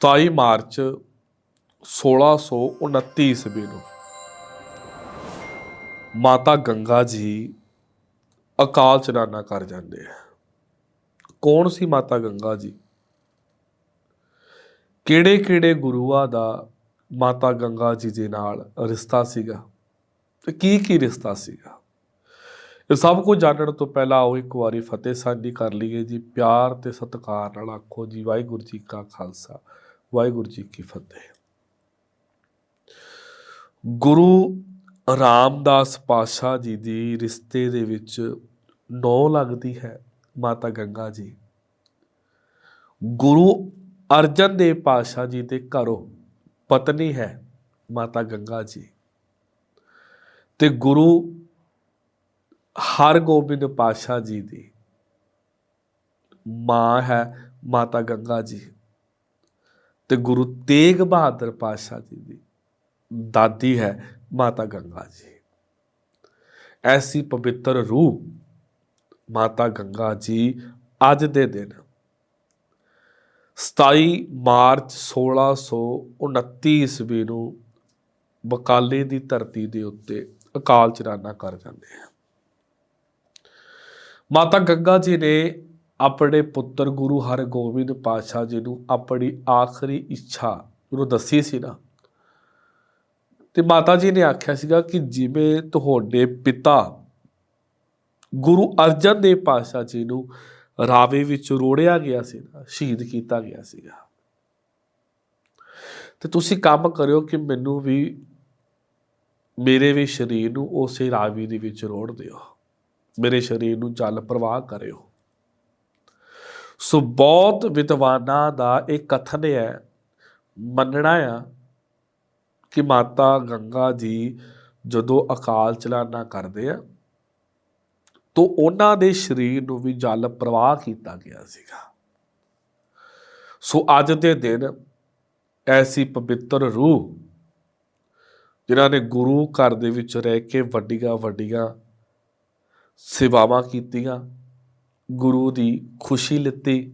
27 March 1629 ਈਸਵੀ ਨੂੰ ਮਾਤਾ ਗੰਗਾ ਜੀ ਅਕਾਲ ਚਲਾਣਾ ਕਰ ਜਾਂਦੇ ਆ। ਕੌਣ ਸੀ ਮਾਤਾ ਗੰਗਾ ਜੀ? ਕਿਹੜੇ ਕਿਹੜੇ ਗੁਰੂਆਂ ਦਾ ਮਾਤਾ ਗੰਗਾ ਜੀ ਦੇ ਨਾਲ ਰਿਸ਼ਤਾ ਸੀਗਾ ਤੇ ਕੀ ਕੀ ਰਿਸ਼ਤਾ ਸੀਗਾ? ਇਹ ਸਭ ਕੁਝ ਜਾਣਨ ਤੋਂ ਪਹਿਲਾਂ ਆਓ ਇੱਕ ਵਾਰੀ ਫਤਿਹ ਸਾਂਝੀ ਕਰ ਲਈਏ ਜੀ। ਪਿਆਰ ਤੇ ਸਤਿਕਾਰ ਨਾਲ ਆਖੋ ਜੀ, ਵਾਹਿਗੁਰੂ ਜੀ ਕਾ ਖਾਲਸਾ। ਵਾਹਿਗੁਰੂ ਜੀ ਕੀ ਫਤਿਹ। ਗੁਰੂ ਰਾਮਦਾਸ ਪਾਸ਼ਾ ਜੀ ਦੀ ਰਿਸ਼ਤੇ ਦੇ ਵਿੱਚ ਨੌ ਲੱਗਦੀ ਹੈ ਮਾਤਾ ਗੰਗਾ ਜੀ। ਗੁਰੂ ਅਰਜਨ ਦੇਵ ਪਾਸ਼ਾ ਜੀ ਦੇ ਘਰੋਂ ਪਤਨੀ ਹੈ ਮਾਤਾ ਗੰਗਾ ਜੀ। ਤੇ ਗੁਰੂ ਹਰਗੋਬਿੰਦ ਪਾਸ਼ਾ ਜੀ ਦੀ ਮਾਂ ਹੈ ਮਾਤਾ ਗੰਗਾ ਜੀ। ਤੇ ਗੁਰੂ ਤੇਗ ਬਹਾਦਰ ਪਾਤਸ਼ਾਹ ਜੀ ਦੀ ਦਾਦੀ ਹੈ ਮਾਤਾ ਗੰਗਾ ਜੀ। ਐਸੀ ਪਵਿੱਤਰ ਰੂਹ ਮਾਤਾ ਗੰਗਾ ਜੀ ਅੱਜ ਦੇ ਦਿਨ 27 ਮਾਰਚ 1629 ਈਸਵੀ ਨੂੰ ਬਕਾਲੇ ਦੀ ਧਰਤੀ ਦੇ ਉੱਤੇ ਅਕਾਲ ਚਲਾਣਾ ਕਰ ਜਾਂਦੇ ਆ ਮਾਤਾ ਗੰਗਾ ਜੀ ਨੇ ਆਪਣੇ ਪੁੱਤਰ ਗੁਰੂ ਹਰਗੋਬਿੰਦ ਪਾਤਸ਼ਾਹ ਜੀ ਨੂੰ ਆਪਣੀ ਆਖਰੀ ਇੱਛਾ ਉਹਨੂੰ ਦੱਸੀ ਸੀ ਨਾ, ਤੇ ਮਾਤਾ ਜੀ ਨੇ ਆਖਿਆ ਸੀਗਾ ਕਿ ਜਿਵੇਂ ਤੁਹਾਡੇ ਪਿਤਾ ਗੁਰੂ ਅਰਜਨ ਦੇਵ ਪਾਤਸ਼ਾਹ ਜੀ ਨੂੰ ਰਾਵੇ ਵਿੱਚ ਰੋੜਿਆ ਗਿਆ ਸੀ ਨਾ, ਸ਼ਹੀਦ ਕੀਤਾ ਗਿਆ ਸੀਗਾ। ਤੇ ਤੁਸੀਂ ਕੰਮ ਕਰਿਓ ਕਿ ਮੈਨੂੰ ਵੀ ਮੇਰੇ ਵੀ ਸਰੀਰ ਨੂੰ ਉਸੇ ਰਾਵੀ ਦੇ ਵਿੱਚ ਰੋੜ ਦਿਓ। ਮੇਰੇ ਸਰੀਰ ਨੂੰ ਜਲ ਪ੍ਰਵਾਹ ਕਰਿਓ। ਸੋ ਬਹੁਤ ਵਿਦਵਾਨਾਂ ਦਾ ਇਹ ਕਥਨ ਹੈ, ਮੰਨਣਾ ਆ ਕਿ ਮਾਤਾ ਗੰਗਾ ਜੀ ਜਦੋਂ ਅਕਾਲ ਚਲਾਣਾ ਕਰਦੇ ਆ, ਤੋ ਉਹਨਾਂ ਦੇ ਸਰੀਰ ਨੂੰ ਵੀ ਜਲ ਪ੍ਰਵਾਹ ਕੀਤਾ ਗਿਆ ਸੀਗਾ। ਸੋ ਅੱਜ ਦੇ ਦਿਨ ਐਸੀ ਪਵਿੱਤਰ ਰੂਹ, ਜਿਨ੍ਹਾਂ ਨੇ ਗੁਰੂ ਘਰ ਦੇ ਵਿੱਚ ਰਹਿ ਕੇ ਵੱਡੀਆਂ ਵੱਡੀਆਂ ਸੇਵਾਵਾਂ ਕੀਤੀਆਂ ਗੁਰੂ ਦੀ ਖੁਸ਼ੀ ਲਿੱਤੀ,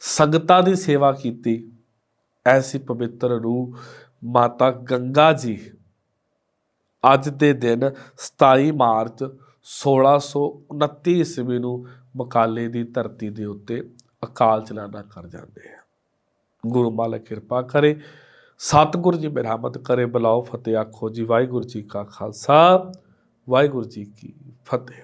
ਸੰਗਤਾਂ ਦੀ ਸੇਵਾ ਕੀਤੀ। ਐਸੀ ਪਵਿੱਤਰ ਰੂਹ ਮਾਤਾ ਗੰਗਾ ਜੀ। ਅੱਜ ਦੇ ਦਿਨ 27 ਮਾਰਚ 1629 ਈਸਵੀ ਨੂੰ ਮਕਾਲੇ ਦੀ ਧਰਤੀ ਦੇ ਉੱਤੇ ਅਕਾਲ ਚਲਾਣਾ ਕਰ ਜਾਂਦੇ ਆ। ਗੁਰੂ ਮਾਲਕ ਕਿਰਪਾ ਕਰੇ, ਸਤਿਗੁਰੂ ਜੀ ਮਿਹਰਮਤ ਕਰੇ, ਬਲਾਓ ਫਤਿਹ, ਆਖੋ ਜੀ, ਵਾਹਿਗੁਰੂ ਜੀ ਕਾ ਖਾਲਸਾ, ਵਾਹਿਗੁਰੂ ਜੀ ਕੀ ਫਤਿਹ।